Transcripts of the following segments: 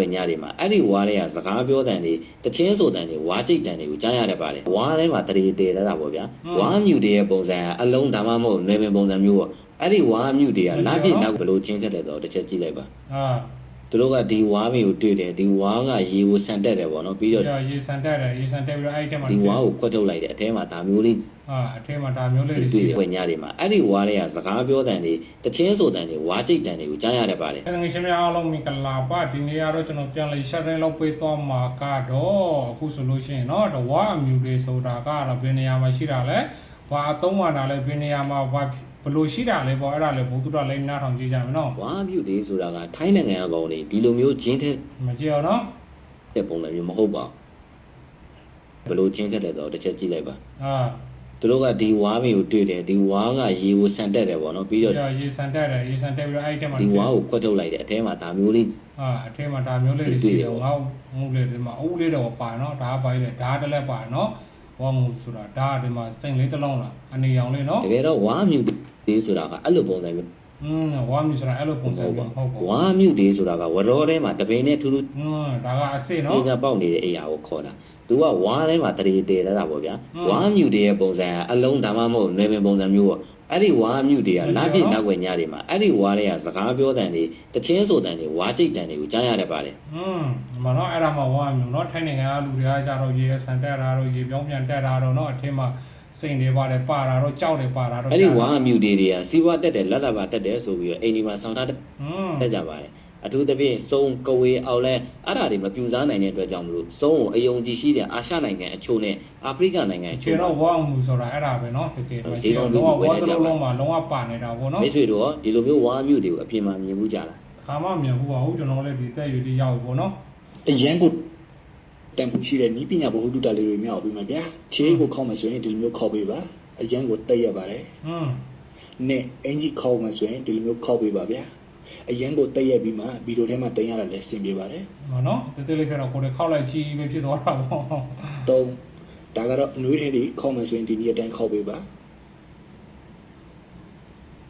ဝင်ညတွေမှာအဲ့ဒီဝါတွေကစကားပြောတန်တွေတချင်းဆိုတန်တွေဝါကြိတ်တန်တွေကိုကြားရတတ်ပါတယ်ဝါထဲမှာတရေတေတတ်တာပေါ့ဗျာဝါမြူတွေရဲ့ပုံစံကအလုံးဒါမှမဟုတ်နယ်ပင်ပုံစံမျိုးပေါ့အဲ့ဒီဝါမြူတွေကလာပြည့်နောက်ဘယ်လိုချင်းထက်လဲတော့တစ်ချက်ကြည့်လိုက်ပါအာ သူတို့ကဒီဝါမီကိုတွေ့တယ်ဒီဝါကရေကိုဆန်တက်တယ်ပေါ့နော်ပြီးတော့ ရရေစံတက်တယ်ရေစံတက်ပြီးတော့အဲ့ဒီထဲမှာ ဒီဝါကိုခွက်ထုတ်လိုက်တယ်အထဲမှာဒါမျိုးလေး အာအထဲမှာဒါမျိုးလေးတွေ တွေ့ ရှိ တယ် တယ် ဝင်ညတွေမှာအဲ့ဒီဝါတွေကစကားပြောတန်တွေတချင်းဆိုတန်တွေဝါကြိတ်တန်တွေကိုကြားရတတ်ပါတယ် အဲ့ဒါငယ်ချင်းများအားလုံးမင်္ဂလာပါဒီနေ့ကတော့ကျွန်တော်ပြန်လေ share တိုင်းလောက်ပေးသွားမှာကတော့အခုဆိုလို့ရှိရင်เนาะတော့ဝါအမြူတွေဆိုတာကတော့ဘယ်နေရာမှာရှိတာလဲ ဘာအသုံးပါတာလဲဘယ်နေရာမှာဘာဘလို့ရှိတာလဲပေါ့အဲ့ဒါလဲဘုသူတော်လည်းနားထောင်ကြည့်ကြမယ်နော်ဝါပြုတ်လေးဆိုတာကထိုင်းနိုင်ငံကကောင်တွေဒီလိုမျိုးဂျင်းတဲ့မကြည့်အောင်နော်တဲ့ပုံစံမျိုးမဟုတ်ပါဘူးဘလို့ဂျင်းတဲ့လဲဆိုတော့တစ်ချက်ကြည့်လိုက်ပါဟာသူတို့ကဒီဝါးမီကိုတွေ့တယ်ဒီဝါးကရေကိုဆန်တက်တယ်ပေါ့နော်ပြီးတော့ရေဆန်တက်တယ်ရေဆန်တက်ပြီးတော့အဲ့ဒီထဲမှာဒီဝါးကိုခွတ်ထုတ်လိုက်တယ်အထဲမှာဒါမျိုးလေးဟာအထဲမှာဒါမျိုးလေးတွေရှိတယ်ငါ့မဟုတ်လေဒီမှာအုပ်လေးတော့ပါနော်ဒါပိုင်းလေဒါတလက်ပါနော် ဝါမူဆိုတာဒါဒီမှာစိန်လေးတစ်လုံးလားအနေရောင်လေးနော်တကယ်တော့ဝါမြူသေးဆိုတာကအဲ့လိုပုံစံမျိုး อืมဝါမြူဆိုတာအဲ့လိုပုံစံ ဟုတ်ပါ မျိုးဟုတ်ပါ ဝါမြူတွေဆိုတာကဝရောထဲမှာတပင်းနဲ့ထူးထူး อืมဒါကအစ်စ် ဒီ เนาะ ကပေါက်နေတဲ့အရာကိုခေါ်တာသူကဝါထဲမှာတရေတေတတ်တာပေါ့ဗျာ อืม ဝါမြူတွေရဲ့ပုံစံကအလုံးဒါမှမဟုတ်နယ်ပင်ပုံစံမျိုးပေါ့အဲ့ဒီဝါမြူတွေက ဟုတ်တယ် လာပြည့် နော် နောက်ွယ်ညတွေမှာအဲ့ဒီဝါတွေကစကားပြောတန်တွေတချင်းဆိုတန်တွေဝါကြိတ်တန်တွေကိုကြားရတတ်ပါတယ် อืมဒီမှာเนาะအဲ့ဒါမှဝါမြူเนาะထိုင်းနိုင်ငံကလူတွေကကြတော့ရေဆန်တက်တာတော့ရေပြောင်းပြန်တက်တာတော့เนาะအထင်းမှာ စိန်တွေပါတယ်ပါတာတော့ကြောက်တွေပါတာတော့ အဲ့ဒီဝါမြူတွေတွေကစီးပွားတက်တယ်လက်လက်ပါတက်တယ်ဆိုပြီးတော့အိမ်ဒီမှာဆောင်းထားတ อืม တ်ကြပါတယ်အထူးသဖြင့်စုံကဝေအောက်လဲအဲ့ဒါတွေမပြူစားနိုင်တဲ့အတွက်ကြောင့်မလို့စုံကိုအယုံကြည်ရှိတဲ့အာရှနိုင်ငံအချို့နဲ့အာဖရိကနိုင်ငံအချို့ ကျေ မှာ တော့ဝါမူဆိုတာအဲ့ဒါပဲเนาะတကယ် ဟုတ် မ ခြေ ကျေ ထောက် တော့ လေး ဝါ ဝယ် ဝါ နေ တ ကြပါ လုံးလုံးမှာလုံးဝပါနေတာပေါ့เนาะ မိတ်ဆွေတို့ရောဒီလိုမျိုးဝါမြူတွေကိုအပြင်မှာမြင်မှုကြလား ခါမှမြင်ဘူးပါဘူးကျွန်တော်လည်းဒီတက်ယူဒီရောက်ပြီပေါ့เนาะ အရန်ကို တန်ဖိုးရှိတဲ့ဤပညာဘဝတုတလေးတွေမြောက်ပြီးမှာဗျာခြေကိုခောက်မယ်ဆိုရင်ဒီလိုမျိုးခောက်ပေးပါအရန်ကိုတက်ရပါတယ်ဟွန်းနဲ့အင်ဂျီခောက်မယ်ဆိုရင်ဒီလိုမျိုးခောက်ပေးပါဗျာအရန်ကိုတက်ရက်ပြီးမှဗီဒီယိုထဲမှာတင်ရတာလည်းဆင်ပြေပါတယ်။ဟုတ်နော်။တတိလေးကတော့ကိုယ်လည်းခောက်လိုက်ကြည့်ပဲဖြစ်သွားတာပေါ့။သုံးဒါကတော့အနှွေးထဲတွေခောက်မယ်ဆိုရင်ဒီနေ့အတိုင်းခောက်ပေးပါ။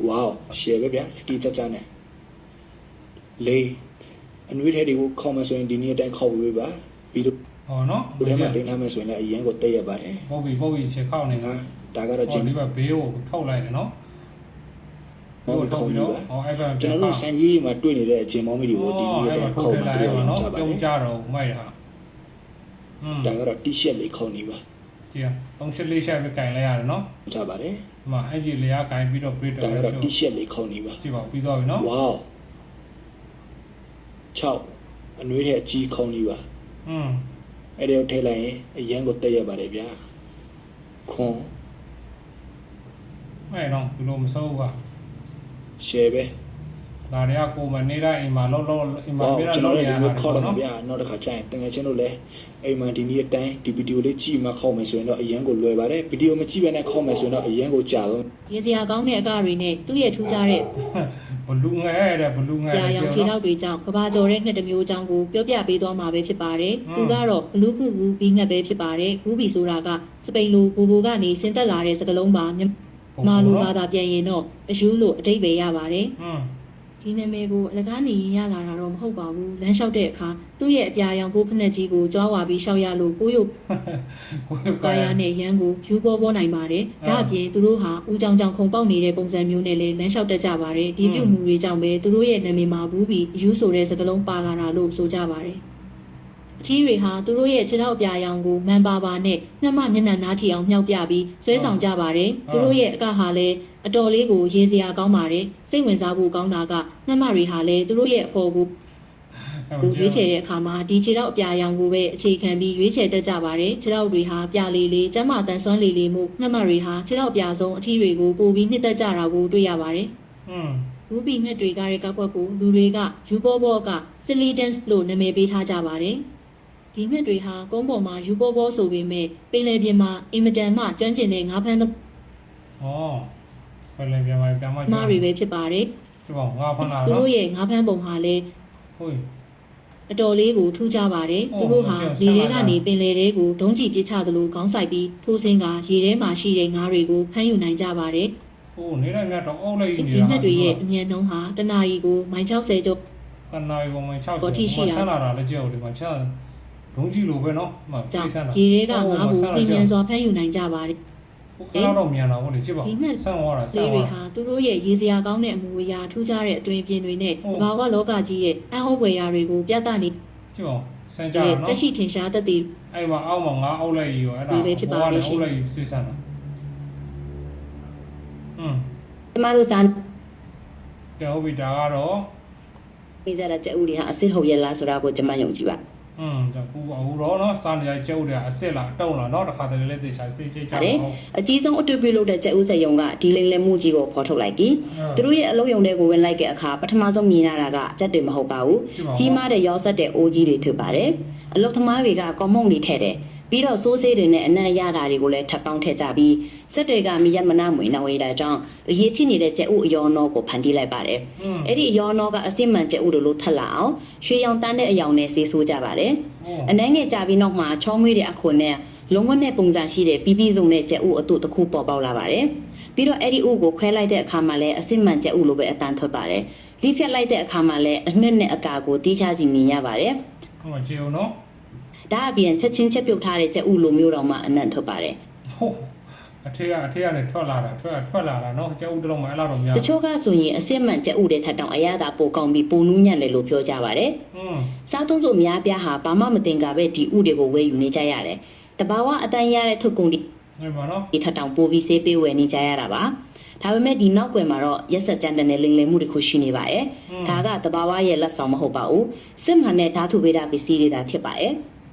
wow ရှယ်ပဲဗျာစကီတကြနဲ့။လေးအနှွေးထဲတွေကိုခောက်မယ်ဆိုရင်ဒီနေ့အတိုင်းခောက်ပေးပါ။ပြီးတော့ ဟောเนาะ ထဲမှာတင်ထားမယ်ဆိုရင်လည်းအရန်ကိုတက်ရပါတယ် ပုတ်ပြီးပုတ်ပြီးချက်ခောက်နေ ငါ တာ ဒါကတော့ ဟော ချင်း ဒီဘက်ဘေးကိုထုတ်လိုက်တယ်เนาะ မောင်းခေါင်းကြီးပါ ဟောအဲ့ဘက် ကျွန်တော်တို့စံကြီးမှာတွေ့နေတဲ့အချင်းမောင်းမီတွေကိုဒီနေ့တည်းခေါင်းမှာတွေ့ရအောင်ကြပါ ပြုံး လေ ကြတော့မိုက်တာอืม ဒါကတော့ T-shirt လေးခေါင်းနေပါ ဒီက3လေးချက်ပဲကင်လိုက်ရတယ်เนาะ ကြပါတယ် ဒီမှာအဲ့ဒီလေယားကင်ပြီးတော့ပြေးတော့ ဒါကတော့ T-shirt လေးခေါင်းနေပါ ကြည့်ပါပြီးတော့ပြီเนาะ ဝေါ6အနွေးထဲအကြီးခေါင်းနေပါ อืม အဲ့ဒါကိုထည့်လိုက်ရင်အရန်ကိုတက်ရပါတယ်ဗျာခွန်အဲ့တော့ဒီလိုမစိုးဘူးက share ပဲဒါတွေကကိုမနေတိုင်းအိမ်မှာလုံးလုံးအိမ်မှာဟောပြေးတော့ကျွန်လုံးတော်နေတို့ရဒီတာလိုခေါ်ပေါ့လာမှာနော်ဗျာနောက်တစ်ခါကျရင်တကယ်ချင်းတို့လည်းအိမ်မှာဒီနေ့အတိုင်းဒီဗီဒီယိုလေးကြည့်မှခေါက်မယ်ဆိုရင်တော့အရန်ကိုလွယ်ပါတယ်ဗီဒီယိုမကြည့်ဘဲနဲ့ခေါက်မယ်ဆိုရင်တော့အရန်ကိုကြာတော့ရေစရာကောင်းတဲ့အကတွေနဲ့သူ့ရဲ့ထူးခြားတဲ့ ဘလူးငယ်တဲ့ဘလူးငယ်ကြာရောင်ခြေထောက်တွေကြောင့်ကဘာကျော်တဲ့ငှက်တစ်မျိုးအကြောင်းကိုပြောပြပေးသွားမှာပဲဖြစ်ပါတယ်။သူကတော့ဘလူးဖူဘူးဘီငှက်ပဲဖြစ်ပါတယ်။ဘူးဘီဆိုတာကစပိန်လိုဘူဘူကနေဆင်းသက်လာတဲ့စကားလုံးပါမြန်မာလိုဘာသာပြန်ရင်တော့အယူလို့အတိတ်ပဲရပါတယ်อืม။ ဒီနာမည်ကိုအလကားနေရင်ရလာတာတော့မဟုတ်ပါဘူး။လမ်းလျှောက်တဲ့အခါသူ့ရဲ့အပြာရောင်ပိုးဖက်နှက်ကြီးကိုကြွားဝါပြီးရှောက်ရလို့ကိုရုပ်ကိုယ်ကာယာနဲ့ရန်ကိုယူပေါ်ပေါ်နိုင်ပါတယ်။ဒါအပြင်သူတို့ဟာဦးကြောင်ကြောင်ခုံပေါက်နေတဲ့ပုံစံမျိုးနဲ့လည်းလမ်းလျှောက်တတ်ကြပါတယ်။ဒီပြုမှုတွေကြောင့်ပဲသူတို့ရဲ့နာမည်မှာဘူးပြီးယူဆိုတဲ့စကားလုံးပါလာတာလို့ဆိုကြပါတယ်။ အထီးတွေဟာသူတို့ရဲ့ခြေထောက်အပြာရောင်ကိုမန်ပါပါနဲ့နှမမျက်နှာနားထီအောင်မြှောက်ပြပြီးဆွဲဆောင်ကြပါတယ်။သူတို့ရဲ့အကဟာလည်းအတော်လေးကိုရေးစရာကောင်းပါတယ်။စိတ်ဝင်စားဖို့ကောင်းတာကနှမတွေဟာလည်းသူတို့ရဲ့အဖို့ကိုကိုရွေးချယ်တဲ့အခါမှာဒီခြေထောက်အပြာရောင်ကိုပဲအခြေခံပြီးရွေးချယ်တတ်ကြပါတယ်ခြေထောက်တွေဟာပြလေးလေးကျန်းမာတန်ဆွမ်းလေးလေးမှုနှမတွေဟာခြေထောက်အပြာဆုံးအထီးတွေကိုပိုပြီးနှစ်သက်ကြတာကိုတွေ့ရပါတယ်อืมဘူပီငှက်တွေကတဲ့ကောက်ကွက်ကိုလူတွေကယူဘောဘောက Silidens လို့နာမည်ပေးထားကြပါတယ် ဒီနှစ်တွေဟာကုန်းပေါ်မှာယူပေါ်ပေါ်ဆိုပေမဲ့ပင်လယ်ပြင်မှာအင်မတန်မှကျွမ်းကျင်တဲ့ငါးဖမ်းသမားပင်လယ်ပြင်မှာပြန်မှကျွမ်းမားတွေပဲဖြစ်ပါတယ်ဒီပေါ့ငါးဖမ်းတာနော်သူတို့ရဲ့ငါးဖမ်းပုံဟာလည်းဟုတ်အတော်လေးကိုထူးခြားပါတယ်သူတို့ဟာရေထဲကနေပင်လယ်ထဲကိုဒုံးကျည်ပစ်ချသလိုခေါင်းဆိုင်ပြီးထိုးစင်းကရေထဲမှာရှိတဲ့ငါးတွေကိုဖမ်းယူနိုင်ကြပါတယ်ဟိုနေလိုက်မြတ်တော့အုပ်လိုက်နေတာဒီနှစ်တွေရဲ့အမြန်နှုန်းဟာတနာရီကိုမိုင်60ကျော်တနာရီကိုမိုင်60ကျော်ဆက်လာတာလည်းကြောက်ဒီမှာချက် ဒုံးကြီးလိုပဲနော်ဟိုကြောင့်ဆန်းလာရေတွေကငါးကိုပြင်မြန်စွာဖမ်းယူနိုင်ကြပါတယ်အဲ့တော့မြန်တာဟုတ်လေကြည့်ပါဒီငှက်ဆန်းသွားတာဆလေးန်းတွေသွားတာဟာသူတို့ရဲ့ရေစရာကောင်းတဲ့အမူအရာထူးခြားတဲ့အသွင်ပြင်တွေနဲ့ဟုတ်ဘာဝလောကကြီးရဲ့အဟောဝေရာတွေကိုပြသနေကြည့်ပါဆန်းကြတဲ့တာနော်တက်ရှိထင်ရှားတတ်တဲ့အဲ့မှာအောက်မှာငါအောက်လိုက်ရောအဲ့ဒါဒီလေးဖြစ်ပါလိမ့်ရှင်အောက်လိုက်စစ်ဆန်းတာอืมကျမတို့စားကဲဟုတ်ပြီဒါကတော့နေကြတဲ့ကြက်ဥတွေဟာအစ်စ်ဟုတ်ရဲ့လားဆိုတာကိုကျမယုံကြည်ပါ อืมဒါကူအခုတော့နော်စားနေရကျုပ်တယ်အစ်စ်လားအတုံးလားเนาะတစ်ခါတည်းလေးသိချာစိတ်ချိတ်ကြ ပါ ပါ တယ် ဟုတ် အကြီးဆုံးအတူပြုလုပ်တဲ့ကြက်ဥစက်ယုံကဒီလိမ်လည်မှုကြီးကိုဖော်ထုတ်လိုက်ပြီသူတို့ရဲ့အလုံးယုံတွေကိုဝင်လိုက်တဲ့အခါပထမဆုံးမြင်ရတာကကြက်တွေမဟုတ်ပါဘူးကြီးမားတဲ့ရောဆက်တဲ့အိုးကြီးတွေဖြစ်ပါတယ်အလုတ်သမားတွေကကော်မုံတွေထည့်တယ် ပြီးတော့စိုးစေးတွေနဲ့အနံ့ရတာတွေကိုလည်းထပ်ပေါင်းထည့်ကြပြီးစက်တွေကမိရမနာမွေနှောင်ရတာကြောင့်အရေးဖြစ်နေတဲ့ကြက်ဥအယောနောကိုဖန်တီးလိုက်ပါတယ်อืมအဲ့ဒီအယောနောကအစစ်မှန်ကြက်ဥတို့လိုထက်လာအောင်ရွှေရောင်တန်းတဲ့အယောင်နဲ့ဆေးဆိုးကြပါတယ်အနှဲငယ်ကြပြီးနောက်မှာချောမွေးတဲ့အခွန်နဲ့လုံးဝနဲ့ပုံစံရှိတဲ့ပြီးပြီးစုံတဲ့ကြက်ဥအတုတစ်ခုပေါ်ပေါက်လာပါတယ်။ပြီးတော့အဲ့ဒီဥကိုခွဲလိုက်တဲ့အခါမှာလည်းအစစ်မှန်ကြက်ဥလိုပဲအတန်ထွက်ပါတယ်။လိဖြတ်လိုက်တဲ့အခါမှာလည်းအနှစ်နဲ့အကာကိုတီးခြားစီမြင်ရပါတယ်ဟိုမှာကြည့်အောင်နော်။ ဒါအပြင်ချက်ချင်းချက်ပြုတ်ထားတဲ့ကြက်ဥလိုမျိုးတော့မှအနံ့ထွက်ပါတယ် ဟိုအထက်ကအထက်ကနေထွက်လာတာထွက်ထွက်လာတာเนาะကျုပ်တို့မှအဲ့လောက်တော့များ ။တချို့ကဆိုရင်အစစ်မှန်ကြက်ဥတွေထက်တောင်အရသာပိုကောင်းပြီးပိုနူးညံ့တယ်လို့ပြောကြပါတယ်။ อืม စားသုံးစုအများပြားဟာဘာမှမတင်ကြပဲဒီဥတွေကိုဝယ်ယူနေကြရတယ်။တဘာဝအတန်ရတဲ့ထုတ်ကုန်တွေ ဒီမှာနော် ဒီထက်တောင်ပိုပြီးဆေးပေးဝယ်နေကြရတာပါဒါပေမဲ့ဒီနောက်ွယ်မှာတော့ရက်ဆက်ကြမ်းတဲ့နဲ့လိမ်လည်မှုတွေခုရှိနေပါတယ်ဒါကတဘာဝရဲ့လက်ဆောင်မဟုတ်ပါဘူးစစ်မှန်တဲ့ဓာတုဗေဒပစ္စည်းတွေဒါဖြစ်ပါတယ်